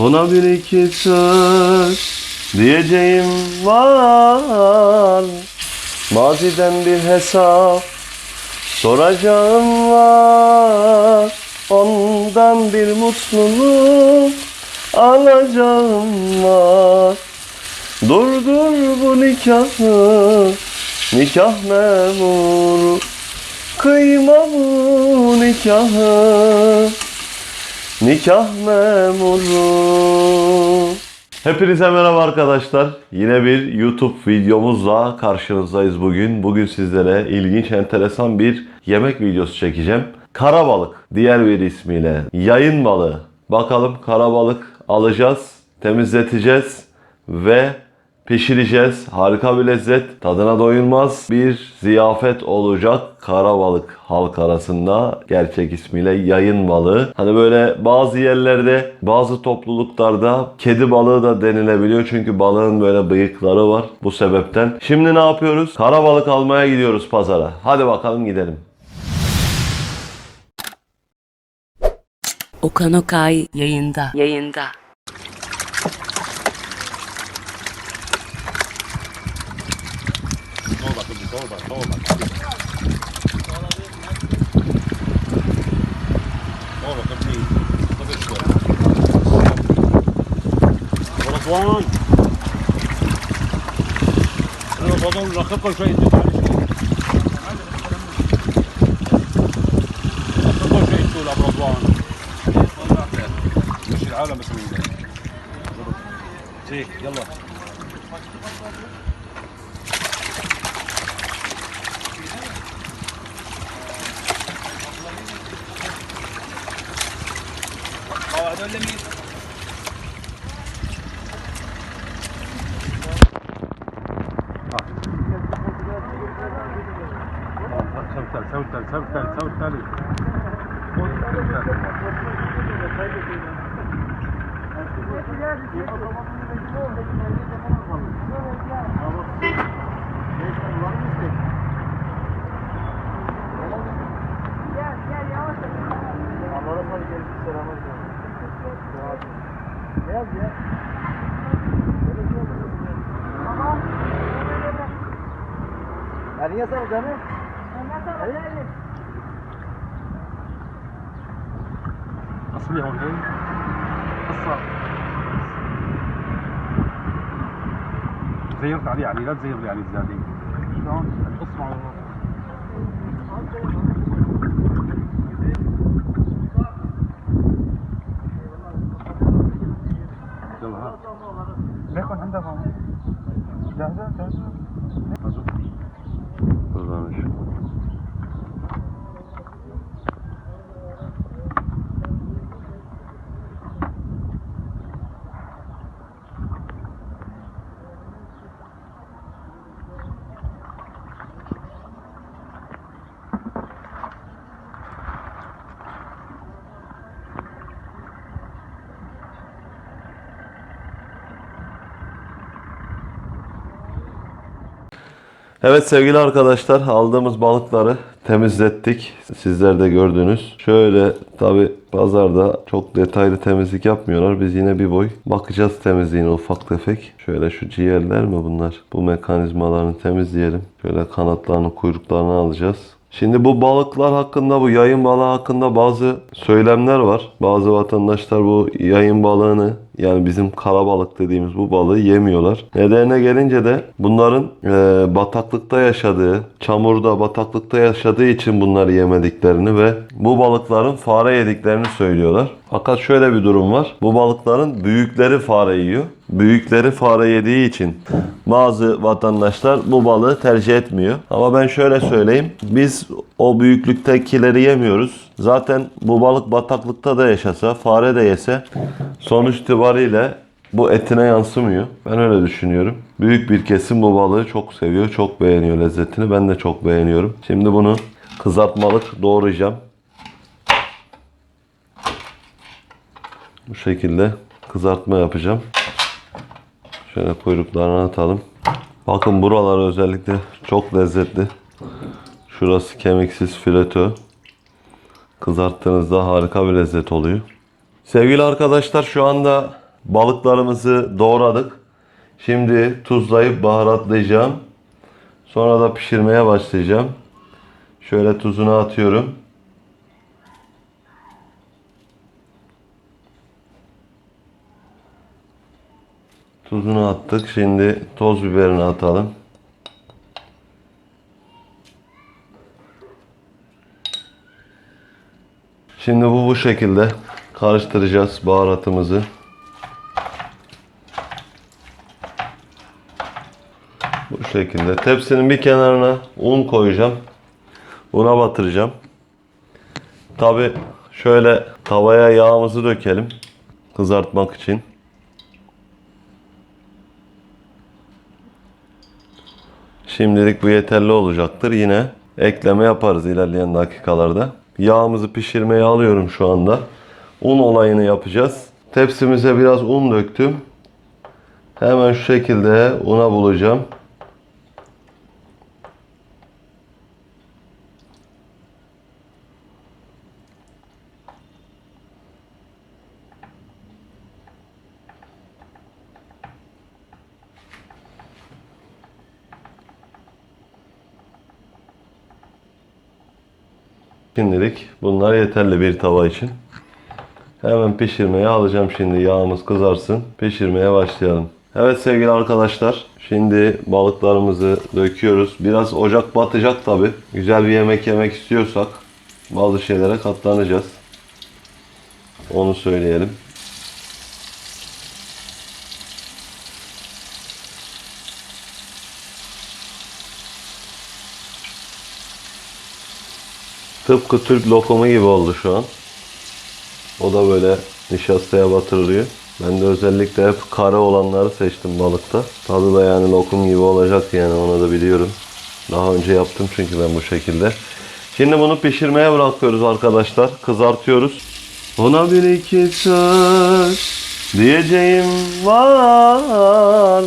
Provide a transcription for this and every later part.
Ona bir iki söz diyeceğim var. Maziden bir hesap soracağım var. Ondan bir mutluluk alacağım var. Durdur bu nikahı Nikah memuru. Kıyma bu nikahı Nikah memuru Hepinize merhaba arkadaşlar. Yine bir YouTube videomuzla karşınızdayız bugün. Bugün sizlere ilginç, enteresan bir yemek videosu çekeceğim. Karabalık, diğer bir ismiyle yayın balığı. Bakalım karabalık alacağız, temizleteceğiz ve pişireceğiz. Harika bir lezzet, tadına doyulmaz bir ziyafet olacak. Karabalık halk arasında gerçek ismiyle yayın balığı. Hani böyle bazı yerlerde, bazı topluluklarda kedi balığı da denilebiliyor. Çünkü balığın böyle bıyıkları var bu sebepten. Şimdi ne yapıyoruz? Karabalık almaya gidiyoruz pazara. Hadi bakalım gidelim. Okan Okay yayında. Yayında. طوبة طوبة طوبة كبني طوبة شوي رضوان رضوان لخفة شوي تبع لخفة شوي تقول أبو رضوان مش العالم مسؤولين يلا قواعد ولا مين؟ Canım. اصلي هون هي قصة. زيرت عليه علي لا تزير لي عليه زيادة. شلون؟ مع يلا ها. ليكن عندك. هون جاهزة. جاهزة Evet sevgili arkadaşlar aldığımız balıkları temizlettik. Sizler de gördünüz. Şöyle tabi pazarda çok detaylı temizlik yapmıyorlar. Biz yine bir boy bakacağız temizliğine ufak tefek. Şöyle şu ciğerler mi bunlar? Bu mekanizmalarını temizleyelim. Şöyle kanatlarını kuyruklarını alacağız. Şimdi bu balıklar hakkında, bu yayın balığı hakkında bazı söylemler var. Bazı vatandaşlar bu yayın balığını yani bizim karabalık dediğimiz bu balığı yemiyorlar. Nedenine gelince de bunların e, bataklıkta yaşadığı, çamurda, bataklıkta yaşadığı için bunları yemediklerini ve bu balıkların fare yediklerini söylüyorlar. Fakat şöyle bir durum var. Bu balıkların büyükleri fare yiyor. Büyükleri fare yediği için bazı vatandaşlar bu balığı tercih etmiyor. Ama ben şöyle söyleyeyim. Biz o büyüklüktekileri yemiyoruz. Zaten bu balık bataklıkta da yaşasa, fare de yese sonuç itibariyle bu etine yansımıyor. Ben öyle düşünüyorum. Büyük bir kesim bu balığı çok seviyor, çok beğeniyor lezzetini. Ben de çok beğeniyorum. Şimdi bunu kızartmalık doğrayacağım. Bu şekilde kızartma yapacağım. Şöyle kuyruklarını atalım. Bakın buralar özellikle çok lezzetli. Şurası kemiksiz fileto. Kızarttığınızda harika bir lezzet oluyor. Sevgili arkadaşlar şu anda Balıklarımızı doğradık. Şimdi tuzlayıp baharatlayacağım. Sonra da pişirmeye başlayacağım. Şöyle tuzunu atıyorum. Tuzunu attık. Şimdi toz biberini atalım. Şimdi bu bu şekilde karıştıracağız baharatımızı. Bu şekilde. Tepsinin bir kenarına un koyacağım. Una batıracağım. Tabi şöyle tavaya yağımızı dökelim. Kızartmak için. Şimdilik bu yeterli olacaktır. Yine ekleme yaparız ilerleyen dakikalarda. Yağımızı pişirmeye alıyorum şu anda. Un olayını yapacağız. Tepsimize biraz un döktüm. Hemen şu şekilde una bulacağım. Şimdilik bunlar yeterli bir tava için. Hemen pişirmeye alacağım şimdi. Yağımız kızarsın. Pişirmeye başlayalım. Evet sevgili arkadaşlar. Şimdi balıklarımızı döküyoruz. Biraz ocak batacak tabi. Güzel bir yemek yemek istiyorsak bazı şeylere katlanacağız. Onu söyleyelim. Tıpkı Türk lokumu gibi oldu şu an. O da böyle nişastaya batırılıyor. Ben de özellikle hep kare olanları seçtim balıkta. Tadı da yani lokum gibi olacak yani onu da biliyorum. Daha önce yaptım çünkü ben bu şekilde. Şimdi bunu pişirmeye bırakıyoruz arkadaşlar. Kızartıyoruz. Ona bir iki söz diyeceğim var.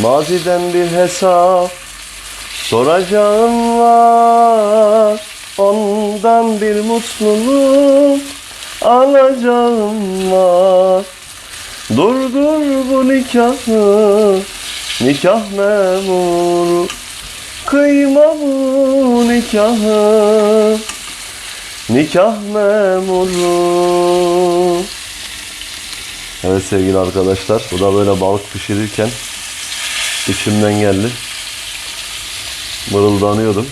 Maziden bir hesap soracağım var. Ondan bir mutluluk alacağım var. Durdur bu nikahı, nikah memuru. Kıyma bu nikahı, nikah memuru. Evet sevgili arkadaşlar, bu da böyle balık pişirirken içimden geldi. Mırıldanıyordum.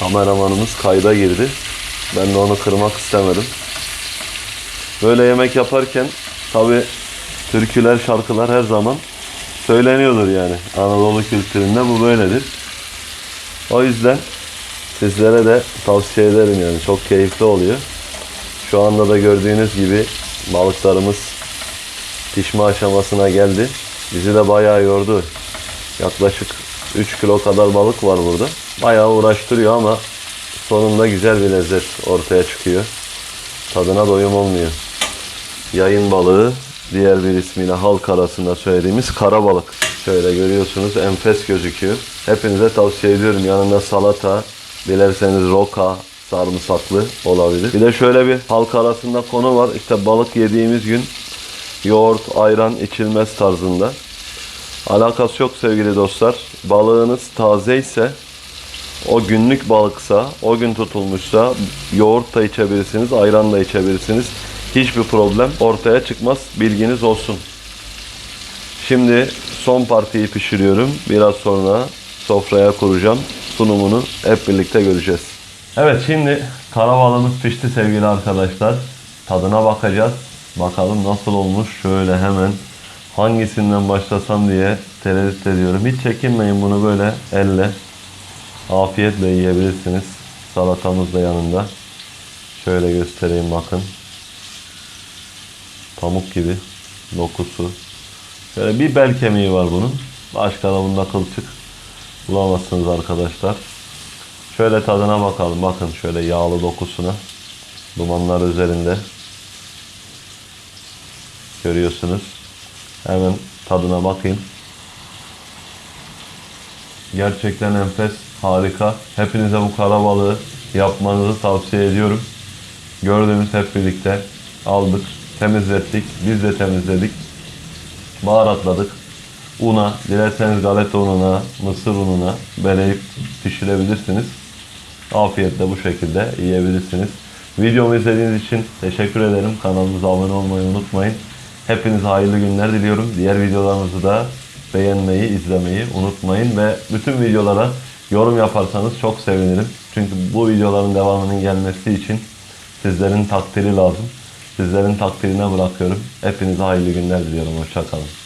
Kameramanımız kayda girdi. Ben de onu kırmak istemedim. Böyle yemek yaparken tabi türküler, şarkılar her zaman söyleniyordur yani. Anadolu kültüründe bu böyledir. O yüzden sizlere de tavsiye ederim yani. Çok keyifli oluyor. Şu anda da gördüğünüz gibi balıklarımız pişme aşamasına geldi. Bizi de bayağı yordu. Yaklaşık 3 kilo kadar balık var burada. Bayağı uğraştırıyor ama sonunda güzel bir lezzet ortaya çıkıyor. Tadına doyum olmuyor. Yayın balığı, diğer bir ismiyle halk arasında söylediğimiz kara balık. Şöyle görüyorsunuz enfes gözüküyor. Hepinize tavsiye ediyorum. Yanında salata, dilerseniz roka, sarımsaklı olabilir. Bir de şöyle bir halk arasında konu var. İşte balık yediğimiz gün yoğurt, ayran içilmez tarzında. Alakası yok sevgili dostlar. Balığınız taze ise o günlük balıksa, o gün tutulmuşsa yoğurt da içebilirsiniz, ayran da içebilirsiniz. Hiçbir problem ortaya çıkmaz. Bilginiz olsun. Şimdi son partiyi pişiriyorum. Biraz sonra sofraya kuracağım. Sunumunu hep birlikte göreceğiz. Evet şimdi kara balığımız pişti sevgili arkadaşlar. Tadına bakacağız. Bakalım nasıl olmuş. Şöyle hemen hangisinden başlasam diye tereddüt ediyorum. Hiç çekinmeyin bunu böyle elle afiyetle yiyebilirsiniz. Salatamız da yanında. Şöyle göstereyim bakın. Pamuk gibi dokusu. Şöyle bir bel kemiği var bunun. Başka da bunda kılçık bulamazsınız arkadaşlar. Şöyle tadına bakalım. Bakın şöyle yağlı dokusuna. Dumanlar üzerinde. Görüyorsunuz. Hemen tadına bakayım. Gerçekten enfes, harika. Hepinize bu kara balığı yapmanızı tavsiye ediyorum. Gördüğünüz hep birlikte aldık. temizlettik. Biz de temizledik. Baharatladık. Una, dilerseniz galeta ununa, mısır ununa beleyip pişirebilirsiniz. Afiyetle bu şekilde yiyebilirsiniz. Videomu izlediğiniz için teşekkür ederim. Kanalımıza abone olmayı unutmayın. Hepinize hayırlı günler diliyorum. Diğer videolarımızı da beğenmeyi, izlemeyi unutmayın ve bütün videolara yorum yaparsanız çok sevinirim. Çünkü bu videoların devamının gelmesi için sizlerin takdiri lazım. Sizlerin takdirine bırakıyorum. Hepinize hayırlı günler diliyorum. Hoşçakalın.